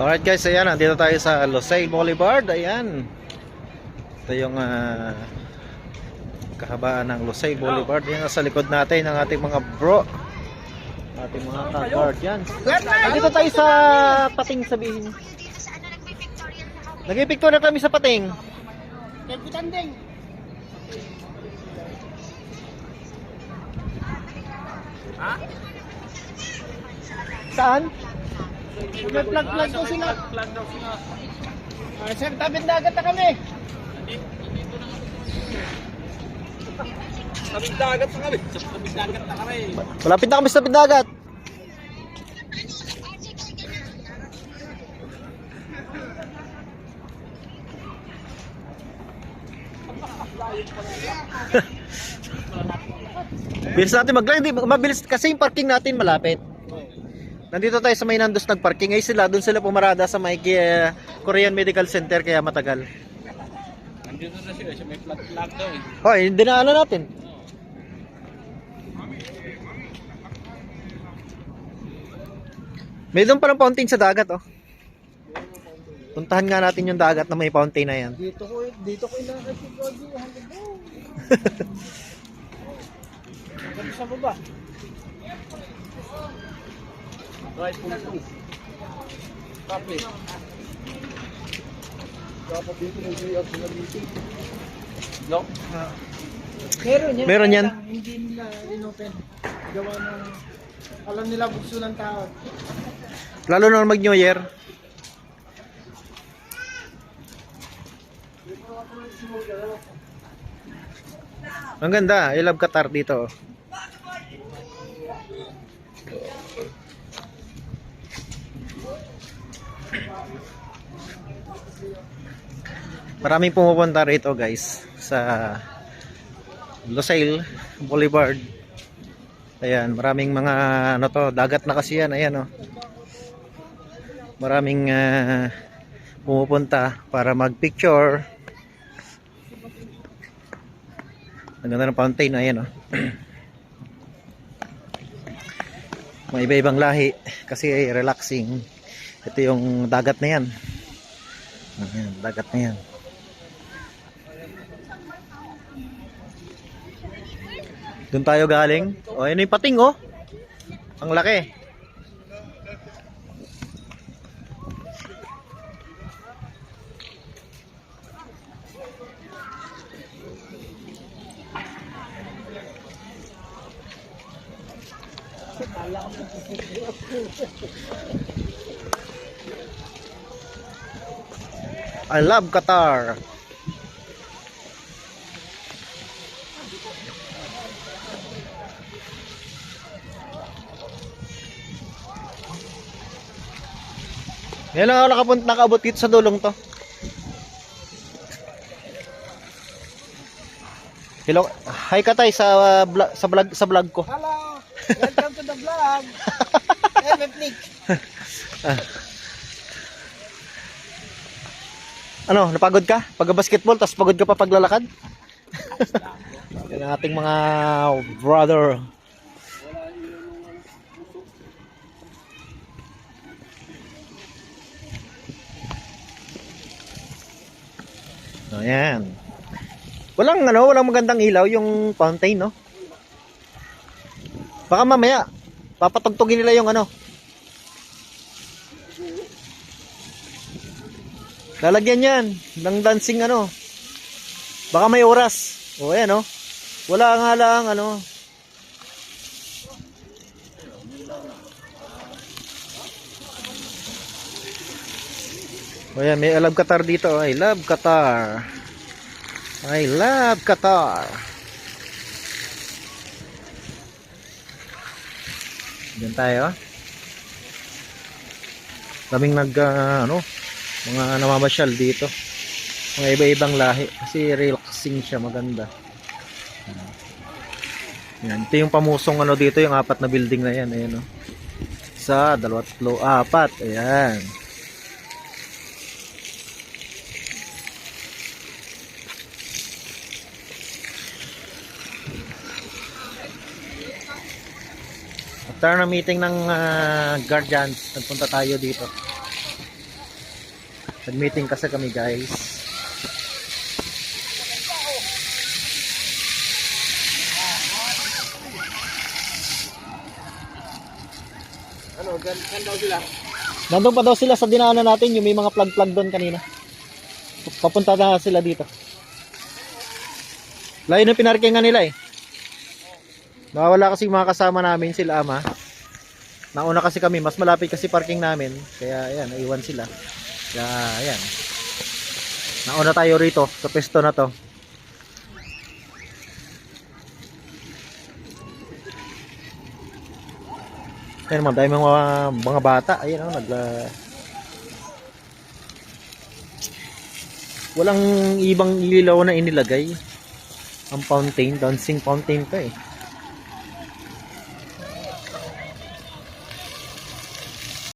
Alright guys, ayan, nandito tayo sa Losay Boulevard, ayan. Ito yung ah, kahabaan ng Losay Boulevard. Yan sa likod natin ng ating mga bro. Ating mga ka-guardians. Nandito tayo sa pating sabihin. Nag-picture na kami sa pating. Nagkutanding. Ha? Saan? Nag-plug-plug daw sila. Plug daw sila. Ah, sir, tabing dagat na kami. Tabing dagat na kami. Tabing dagat na kami. Malapit na kami sa dagat. Bilis natin mag Hindi, mabilis kasi yung parking natin malapit. Nandito tayo sa may nandos nagparking. Ay sila, doon sila pumarada sa may eh, Korean Medical Center kaya matagal. Nandito na sila, siya may plug-plug daw eh. Hoy, dinaanan natin. May doon parang fountain sa dagat, oh. Puntahan nga natin yung dagat na may fountain na yan. Dito ko, dito ko inakit. Hanggang doon. Hanggang sa baba. Right, pung-pung. Kape. Dapat dito ng GF sila dito. No? Meron yan. Meron yan. Lang, Hindi nila inopen. Gawa ng... Alam nila bukso ng tao. Lalo na mag New Year. Ang ganda, I love Qatar dito. Maraming pumupunta rito guys sa Lusail Boulevard. Ayan, maraming mga ano to, dagat na kasi yan, ayan oh. Maraming ah, pumupunta para mag-picture. Ang ganda ng fountain, ayan oh. May iba-ibang lahi kasi relaxing. Ito yung dagat na yan. Ayan, dagat na yan. Doon tayo galing. O, ayun yung pating, oh. Ang laki. I love Qatar. Ngayon lang ako nakapunta, nakaabot dito sa dulong to. Hello. Hi Katay sa uh, vlog, sa vlog sa vlog ko. Hello! Welcome to the vlog! MFNIC! Ano, napagod ka? Pag-basketball, tapos pagod ka pa paglalakad? Yan ang ating mga brother. So, yan. Walang ano, walang magandang ilaw yung fountain, no? Baka mamaya, papatugtugin nila yung ano. Lalagyan yan ng dancing ano. Baka may oras. O ayan oh. Wala nga lang ano. O may I love Qatar dito. I love Qatar. I love Qatar. Diyan tayo. Daming nag ah, ano, mga namamasyal dito mga iba-ibang lahi kasi relaxing siya maganda yan ito yung pamusong ano dito yung apat na building na yan ayan oh. isa, dalawa, tatlo, apat ayan after na meeting ng ah, guardians nagpunta tayo dito Nag-meeting kasi kami guys. Ano, dyan, dyan daw sila. Nandun pa daw sila sa dinaanan natin, yung may mga plug-plug doon kanina. Papunta na sila dito. Layo ng pinarkingan nila eh. Nawala kasi mga kasama namin, sila ama. Nauna kasi kami, mas malapit kasi parking namin. Kaya ayan, naiwan sila. Kaya ayan. Nauna tayo rito, sa pesto na to. Ayan naman, dahil mga, mga bata. Ayan o, nagla... Walang ibang ilaw na inilagay. Ang fountain, dancing fountain pa eh.